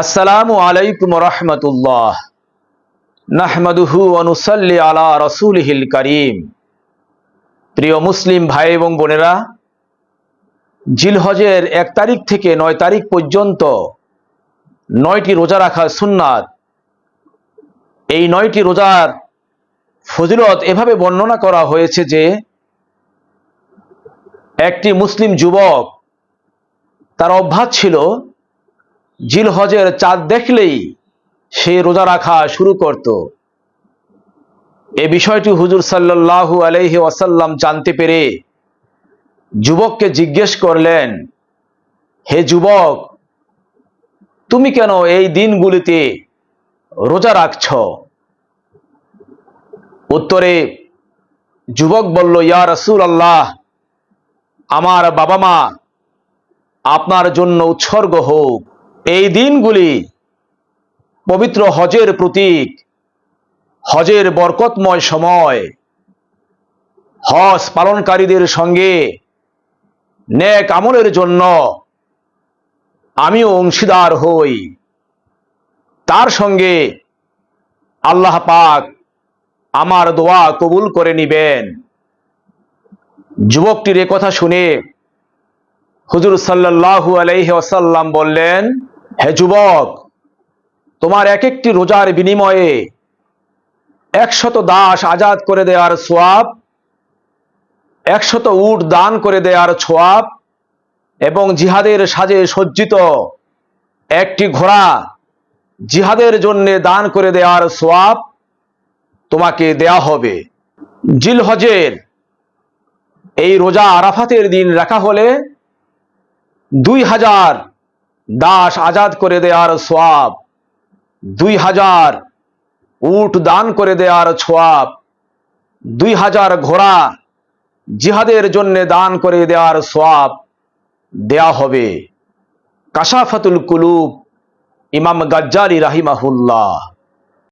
আসসালামু আলাইকুম রহমতুল্লাহ। অনুসল্লি আলা রসুলহিল করিম। প্রিয় মুসলিম ভাই এবং বোনেরা, জিলহজের এক তারিখ থেকে নয় তারিখ পর্যন্ত নয়টি রোজা রাখা সুন্নাত। এই নয়টি রোজার ফজিলত এভাবে বর্ণনা করা হয়েছে যে, একটি মুসলিম যুবক তার অভ্যাস ছিল জিলহজের চাঁদ দেখলেই সে রোজা রাখা শুরু করত। এ বিষয়টি হুজুর সাল্লাল্লাহু আলাইহি ওয়াসাল্লাম জানতে পেরে যুবককে জিজ্ঞেস করলেন, হে যুবক, তুমি কেন এই দিনগুলিতে রোজা রাখছ? উত্তরে যুবক বলল, ইয়া রসুল আল্লাহ আমার বাবা মা আপনার জন্য উৎসর্গ হোক। এই দিনগুলি পবিত্র হজের প্রতীক, হজের বরকতময় সময়। হজ পালনকারীদের সঙ্গে নেক আমলের জন্য আমিও অংশীদার হই। তার সঙ্গে আল্লাহ পাক আমার দোয়া কবুল করে নিবেন। যুবকটির কথা শুনে হুজুর সাল্লাল্লাহু আলাইহি ওয়াসাল্লাম বললেন হে যুবক, তোমার এক একটি রোজার বিনিময়ে একশত দাস আজাদ করে দেওয়ার সোয়াব, একশত উট দান করে দেওয়ার ছোয়াব এবং জিহাদের সাজে সজ্জিত একটি ঘোড়া জিহাদের জন্য দান করে দেওয়ার সোয়াব তোমাকে দেয়া হবে। জিলহজের এই রোজা আরাফাতের দিন রাখা হলে দুই হাজার দাস আজাদ করে দেয়ার সোয়াব। দুই হাজার উট দান করে দেয়ার ছোয়াব। দুই হাজার ঘোড়া জিহাদের জন্য দান করে দেওয়ার সোয়াব দেয়া হবে। কাশাফাতুল কুলুব ইমাম গাজ্জারি রাহিমাহুল্লাহ।